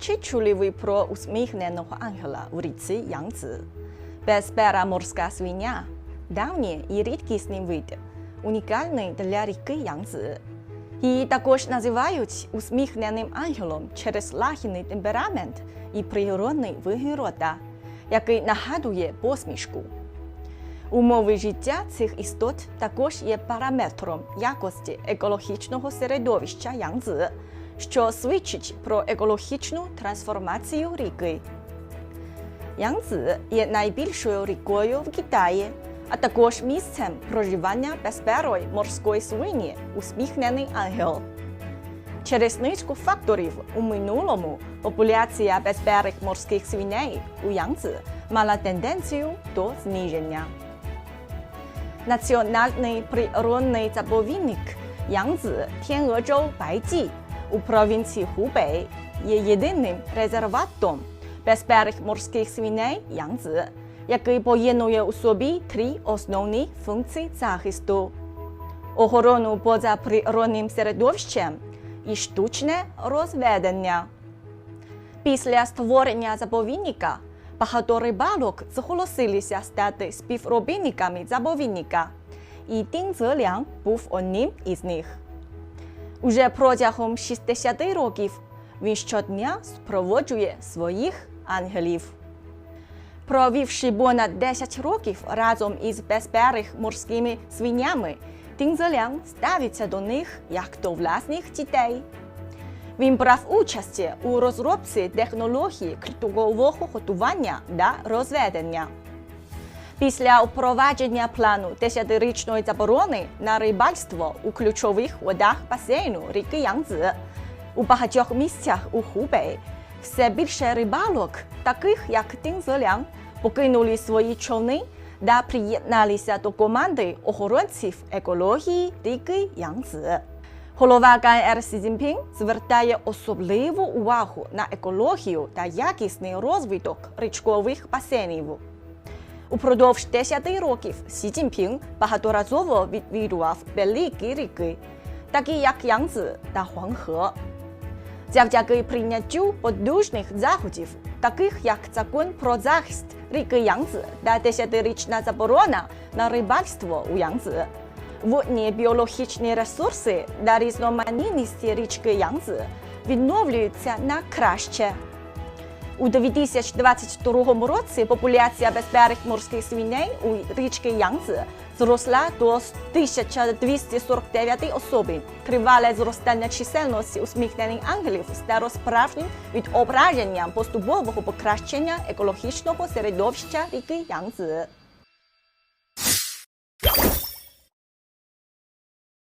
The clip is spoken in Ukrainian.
Чи чули ви про усміхненого ангела у річці Янцзи? Безпера морська свиня – давній і рідкісний вид, унікальний для ріки Янцзи. Її також називають усміхненим ангелом через лагідний темперамент і природний вигляд рота, який нагадує посмішку. Умови життя цих істот також є параметром якості екологічного середовища Янцзи, що свідчить про екологічну трансформацію ріки. Янцзи є найбільшою рікою в Китаї, а також місцем проживання безперої морської свині усміхнений ангел. Через низку факторів у минулому популяція безперих морських свиней у Янцзи мала тенденцію до зниження. Національний природний заповідник Янцзи Тян'езhou Байджі у провінції Хубей є єдиним резерватом безперих морських свиней Янцзи, який поєднує у собі три основні функції захисту: охорону поза природним середовищем і штучне розведення. Після створення заповідника багато рибалок зголосилися стати співробітниками заповідника, і Дін Цзелян був одним із них. Уже протягом 60 років він щодня спроводжує своїх ангелів. Провівши понад 10 років разом із безперих морськими свинями, Дін Цзелян ставиться до них як до власних дітей. Він брав участь у розробці технології кришталового готування та розведення. Після впровадження плану 10-річної заборони на рибальство у ключових водах басейну ріки Янцзи у багатьох місцях у Хубей все більше рибалок, таких як Дін Цзелян, покинули свої човни та приєдналися до команди охоронців екології ріки Янцзи. Голова КНР Сі Цзіньпін звертає особливу увагу на екологію та якісний розвиток річкових басейнів. Упродовж 10 років Сі Цзіньпін багаторазово відвідував великі ріки, такі як Янцзи та Хуанхе. Завдяки прийняттю потужних заходів, таких як закон про захист ріки Янцзи та 10-річна заборона на рибальство у Янцзи, водні біологічні ресурси та різноманітність річки Янцзи відновлюються на краще. У 2022 році популяція безперих морських свиней у річці Янцзи зросла до 1249 особи. Тривале зростання чисельності усміхнених ангелів стало справжнім відображенням поступового покращення екологічного середовища ріки Янцзи.